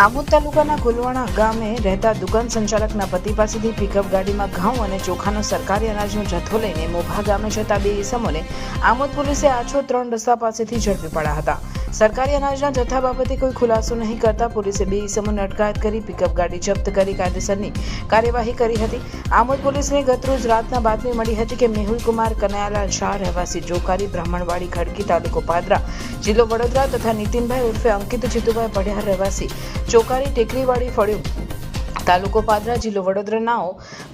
આમોદ તાલુકાના ગુલવાણા ગામે રહેતા દુકાન સંચાલકના પતિ પાસેથી પિકઅપ ગાડીમાં ઘઉં અને ચોખાનો સરકારી અનાજનો જથ્થો લઈને મોભા ગામે જતા બે ઈસમોને આમોદ પોલીસે આછો ત્રણ રસ્તા પાસેથી ઝડપી પડ્યા હતા. સરકારી અનાજના જથ્થા બાબતે કોઈ ખુલાસો નહીં કરતા પોલીસે બે ઇસમોને અટકાયત કરી પિકઅપ ગાડી જપ્ત કરી, કાયદેસરની કાર્યવાહી કરી હતી. આમોદ પોલીસને ગતરોજ રાતના બાતમી મળી હતી કે મેહુલ કુમાર કનૈયાલાલ શાહ રહેવાસી જોકારી બ્રાહ્મણવાડી ખડકી તાલુકો પાદરા જિલ્લો વડોદરા તથા નીતિનભાઈ ઉર્ફે અંકિત જીતુભાઈ પઢિયાર રહેવાસી ચોકારી ટેકરીવાડી ફળ્યું તાલુકો પાદરા જિલ્લો વડોદરાનાઓ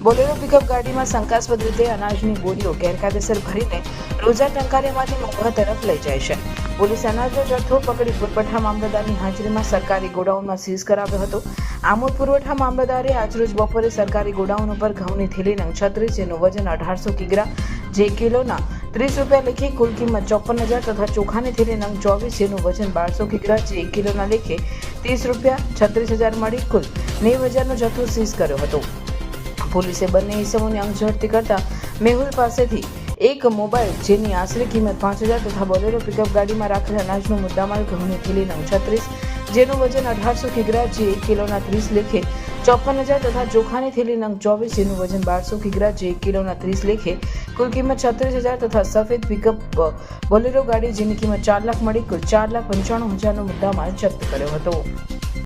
બોલેરો પિકઅપ ગાડીમાં શંકાસ્પદ રીતે અનાજની બોરીઓ ગેરકાયદેસર ભરીને રોજા ટંકારીમાંથી મહુવા તરફ લઈ જાય છે. પોલીસ અનાજનો જથ્થો પકડી પુરવઠા મામલતદારની હાજરીમાં સરકારી ગોડાઉનમાં સીઝ કરાવ્યો હતો. આમોદ પુરવઠા મામલતદારે આજરોજ બપોરે સરકારી ગોડાઉન ઉપર ઘઉંની થેલી નંગ છત્રીસ, જેનું વજન અઢારસો કિગ્રા, જે કિલોના ત્રીસ રૂપિયા લેખે કુલ કિંમત ચોપન હજાર તથા ચોખાની થેલી નંગ ચોવીસ, જેનું વજન બારસો કિગ્રા, જે એક કિલોના લેખે ત્રીસ રૂપિયા છત્રીસ હજાર મળી કુલ. નેવું હજારનો જથ્થો સીઝ કર્યો હતો. પોલીસે બંને ઇસમોની અંગ ઝડપી કરતા મેહુલ પાસેથી એક મોબાઈલ, જેની આશરે કિંમત પાંચ હજાર તથા બોલેરો પિકઅપ ગાડીમાં રાખેલ અનાજનો મુદ્દામાલ, ઘઉંની થેલી નવ છત્રીસ જેનું વજન અઢારસો કિગ્રા જે કિલોના ત્રીસ લેખે ચોપન હજાર તથા ચોખાની થેલી નંગ ચોવીસ જેનું વજન બારસો કિગ્રા જે કિલોના ત્રીસ લેખે, કુલ કિંમત છત્રીસ હજાર તથા સફેદ પિકઅપ બોલેરો ગાડી જેની કિંમત ચાર લાખ મળી, કુલ ચાર લાખ પંચાણું હજારનો મુદ્દામાલ જપ્ત કર્યો હતો.